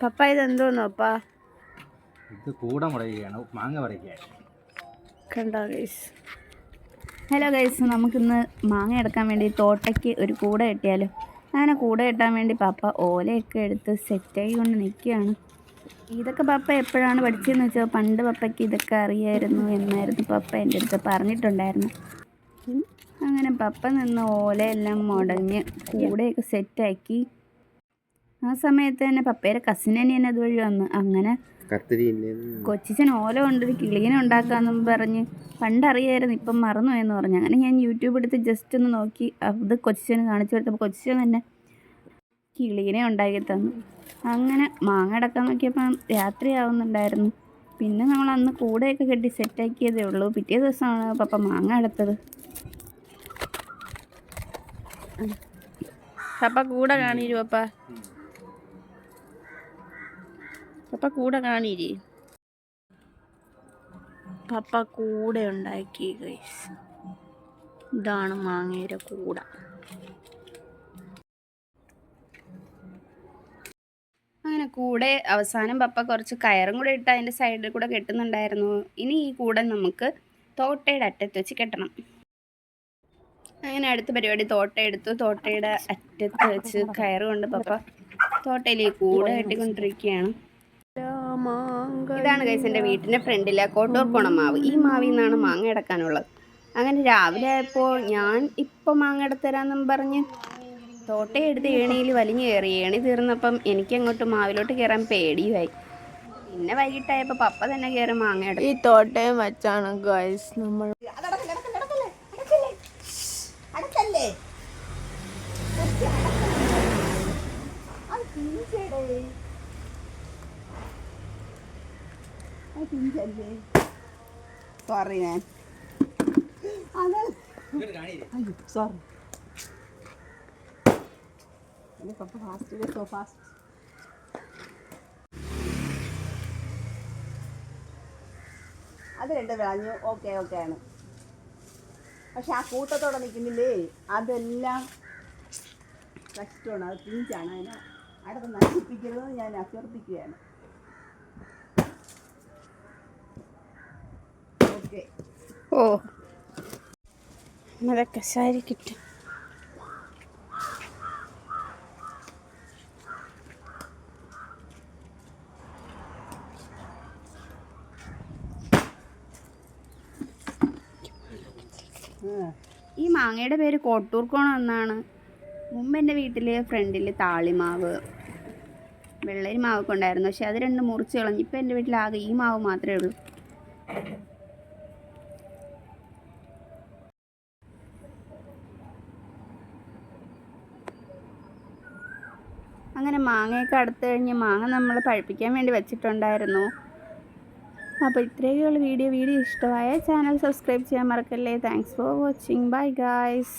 പപ്പ ഇതെന്തോന്നു പപ്പ ഇത് കൂട മുടക്കുകയാണ് മാങ്ങ പറിക്കാൻ കണ്ടോ ഗൈസ് ഹലോ ഗൈസ് നമുക്കിന്ന് മാങ്ങ എടുക്കാൻ വേണ്ടി തോട്ടയ്ക്ക് ഒരു കൂട കെട്ടിയാലോ. അങ്ങനെ കൂട കെട്ടാൻ വേണ്ടി പപ്പ ഓലയൊക്കെ എടുത്ത് സെറ്റായി കൊണ്ട് നിൽക്കുകയാണ്. ഇതൊക്കെ പപ്പ എപ്പോഴാണ് പഠിച്ചതെന്ന് വെച്ചാൽ പണ്ട് പപ്പയ്ക്ക് ഇതൊക്കെ അറിയായിരുന്നു എന്നായിരുന്നു പപ്പ എന്റെ അടുത്ത് പറഞ്ഞിട്ടുണ്ടായിരുന്നു. അങ്ങനെ പപ്പ നിന്ന് ഓലയെല്ലാം മുടഞ്ഞ് കൂടെയൊക്കെ സെറ്റാക്കി ആ സമയത്ത് തന്നെ പപ്പയുടെ കസിൻ തന്നെ അതുവഴി വന്ന്. അങ്ങനെ കൊച്ചിച്ചൻ ഓല കൊണ്ടൊരു കിളീനെ ഉണ്ടാക്കാന്നും പറഞ്ഞ് പണ്ടറിയായിരുന്നു ഇപ്പം മറന്നു എന്ന് പറഞ്ഞു. അങ്ങനെ ഞാൻ യൂട്യൂബ് എടുത്ത് ജസ്റ്റ് ഒന്ന് നോക്കി. അത് കൊച്ചിച്ചന് കാണിച്ചു കൊടുത്തപ്പോൾ കൊച്ചിച്ചൻ തന്നെ കിളീനെ ഉണ്ടാക്കി തന്നു. അങ്ങനെ മാങ്ങ അടക്കാൻ നോക്കിയപ്പം രാത്രിയാവുന്നുണ്ടായിരുന്നു പിന്നെ നമ്മൾ അന്ന് കൂടെയൊക്കെ കെട്ടി സെറ്റാക്കിയതേ ഉള്ളൂ. പിറ്റേ ദിവസമാണ് പപ്പ മാങ്ങ എടുത്തത് പപ്പ കൂടെ കാണിരു പപ്പ. പപ്പ കൂടെ കാണിരി പപ്പ കൂടെ ഉണ്ടാക്കി ഗൈസ് ഇതാണ് മാങ്ങയുടെ കൂട. അങ്ങനെ കൂടെ അവസാനം പപ്പ കുറച്ച് കയറും കൂടെ ഇട്ട് അതിന്റെ സൈഡിൽ കൂടെ കെട്ടുന്നുണ്ടായിരുന്നു. ഇനി ഈ കൂടെ നമുക്ക് തോട്ടയുടെ അറ്റത്ത് വെച്ച് കെട്ടണം. അങ്ങനെ അടുത്ത പരിപാടി തോട്ട എടുത്തു തോട്ടയുടെ അറ്റത്ത് വെച്ച് കയറുകൊണ്ട് പപ്പ തോട്ടയിൽ ഈ കൂടെ കെട്ടിക്കൊണ്ടിരിക്കുകയാണ്. ഇതാണ് ഗൈസ് എന്റെ വീട്ടിന്റെ ഫ്രണ്ടിലെ കോട്ടൂർ പോണ മാവ് ഈ മാവിൽ നിന്നാണ് മാങ്ങ എടുക്കാനുള്ളത് അങ്ങനെ രാവിലെ ആയപ്പോൾ ഞാൻ ഇപ്പോൾ മാങ്ങ എടുത്തരാന്നും പറഞ്ഞ് തോട്ടയെടുത്ത് ഏണിയിൽ വലിഞ്ഞു കയറി ഏണി തീർന്നപ്പം എനിക്ക് അങ്ങോട്ട് മാവിലോട്ട് കയറാൻ പേടിയുമായി പിന്നെ വൈകിട്ടായപ്പോൾ പപ്പ തന്നെ കയറി മാങ്ങ എടുത്തു ഈ തോട്ടയും വച്ചാണ് ഗൈസ് നമ്മൾ സോറി ഞാൻ സോറി പപ്പ ഫാസ്റ്റ് സോ ഫാസ്റ്റ് അത് രണ്ട് വിളഞ്ഞു ഓക്കെ ഓക്കെ ആണ്. പക്ഷെ ആ കൂട്ടത്തോടെ നിൽക്കുന്നില്ലേ അതെല്ലാം കഷ്ടമാണ് അത് പിഞ്ചാണ്. അതിനെ അടുത്ത് നശിപ്പിക്കരുതെന്ന് ഞാൻ അഭ്യർത്ഥിക്കുകയാണ്. ഓ. അതൊക്കെ ശരി കിട്ടും. ഈ മാങ്ങയുടെ പേര് കോട്ടൂർക്കോണം എന്നാണ്. മുമ്പ് എന്റെ വീട്ടിൽ ഫ്രണ്ടിൽ താളിമാവ് വെള്ളരി മാവൊക്കെ ഉണ്ടായിരുന്നു. പക്ഷെ അത് രണ്ട് മുറിച്ച് കളഞ്ഞു ഇപ്പം എന്റെ വീട്ടിൽ ആകെ ഈ മാവ് മാത്രമേ ഉള്ളൂ. അങ്ങനെ മാങ്ങയൊക്കെ അടുത്ത് കഴിഞ്ഞ് മാങ്ങ നമ്മൾ പഴുപ്പിക്കാൻ വേണ്ടി വെച്ചിട്ടുണ്ടായിരുന്നു. അപ്പോൾ ഇത്രയൊക്കെയുള്ള വീഡിയോ. വീഡിയോ ഇഷ്ടമായ ചാനൽ സബ്സ്ക്രൈബ് ചെയ്യാൻ മറക്കല്ലേ. Thanks for watching bye guys